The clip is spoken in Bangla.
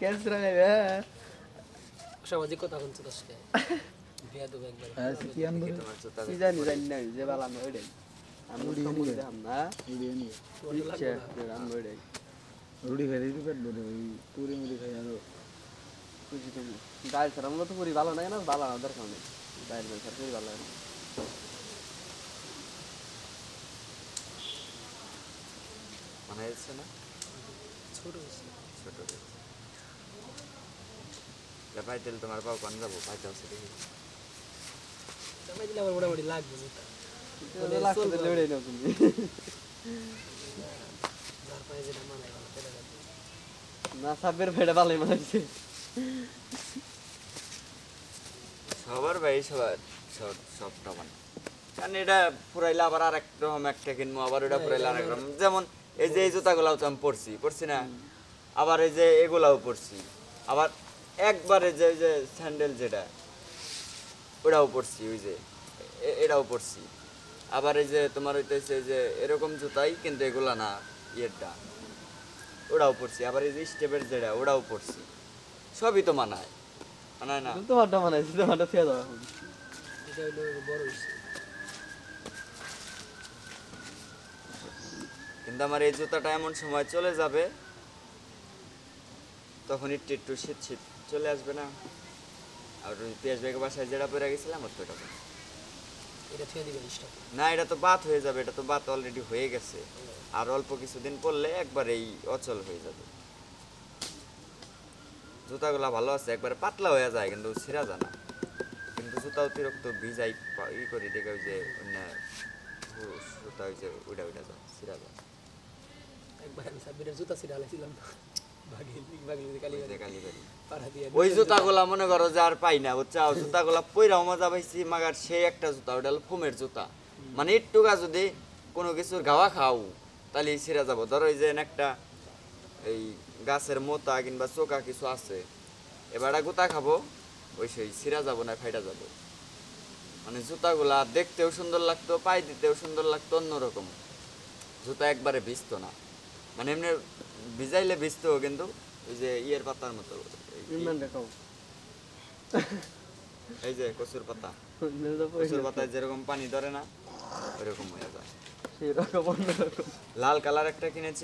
ক্যান্সার সামাজিক কথা বলছো দশকে বিয়া দেবো একবার কি আনব রে? তোমার জুতা কি জানি জানি না যে বালানো ওইটাই আমি রুডি তো এনে মুড়ি দে। দেখাম না রুডি নিয়ে ইচ্ছে আমি ওইটাই রুডি খাই দিতে পারব রে ওই পুরি মুড়ি খাই আরও বুঝি তুমি ডাল ছাড়া আমরা তো পুরি ভালো না কেন ভালো না দরকার নেই ডাল ছাড়া পুরি ভালো লাগে না। মনে না ছোট হয়েছে ছোট ভাই তেল তোমার পাও কোন যাব? ভাই যাও সেটা দিলে আমার মোটামুটি লাগবে না সাবের ফেড়ে ভালোই মানাইছে। সবার ভাই সবার সব সবটা মানে। কারণ এটা পুরাইলে আবার আর এক রকম একটা কিনবো আবার ওটা পুরাইলে আর এক রকম। যেমন এই যে এই জুতাগুলাও তো আমি পরছি পরছি না? আবার এই যে এগুলাও পরছি। আবার একবারে যে ওই যে স্যান্ডেল যেটা ওটাও পরছি ওই যে এটাও পরছি। আবার এই যে তোমার হইতেছে যে এরকম জুতাই কিন্তু এগুলা না ইয়েরটা। ওটাও পরছি। আবার এই যে স্টেপের যেটা ওটাও পরছি। সবই তো মানায়। মানায় না? তোমারটা মানাইছে তোমারটা খেয়ে দাও এখন। এটা হইল বড় কিন্তু আমার এই জুতাটা এমন সময় চলে যাবে তখন একটু একটু শীত শীত চলে আসবে না। আর ওই পেঁয়াজ বেগে বাসায় যেটা পরে গেছিলাম ওর তো এটা থুয়ে না এটা তো বাত হয়ে যাবে এটা তো বাত অলরেডি হয়ে গেছে। আর অল্প কিছুদিন পরলে একবার এই অচল হয়ে যাবে। জুতাগুলা ভালো আছে একবারে পাতলা হয়ে যায় কিন্তু ছিঁড়া যায় না। কিন্তু জুতা অতিরিক্ত ভিজাই ই করি দেখে ওই যে অন্য জুতা ওই যে উইডা উইডা যায় ছিঁড়া যায়। একবার আমি সাব্বিরের জুতা ছিঁড়ে কালি ওই মনে করো যে আর পাই না পইরাও মজা পাইছি, মাগার একটা জুতা ওটা হলো ফোমের জুতা। মানে যদি কোনো কিছুর গাওয়া খাও, তাহলে যাব। ধরো এই যে একটা এই গাছের মোতা কিংবা চোকা কিছু আছে, এবার গুতা খাব, ওই সেই ছিঁড়া যাব না, ফাইটা যাব। মানে জুতাগুলা দেখতেও সুন্দর লাগতো পায়ে দিতেও সুন্দর লাগতো, অন্যরকম। জুতা একবারে ভিজতো না। মানে এমনি ভিজাইলে ভিজতো কিন্তু ওই যে ইয়ের পাতার মতো। এই দেখাও এই যে কচুর পাতা। কচুর পাতা পাতায় যেরকম পানি ধরে না ওইরকম হয়ে যায়। লাল কালার একটা কিনেছি।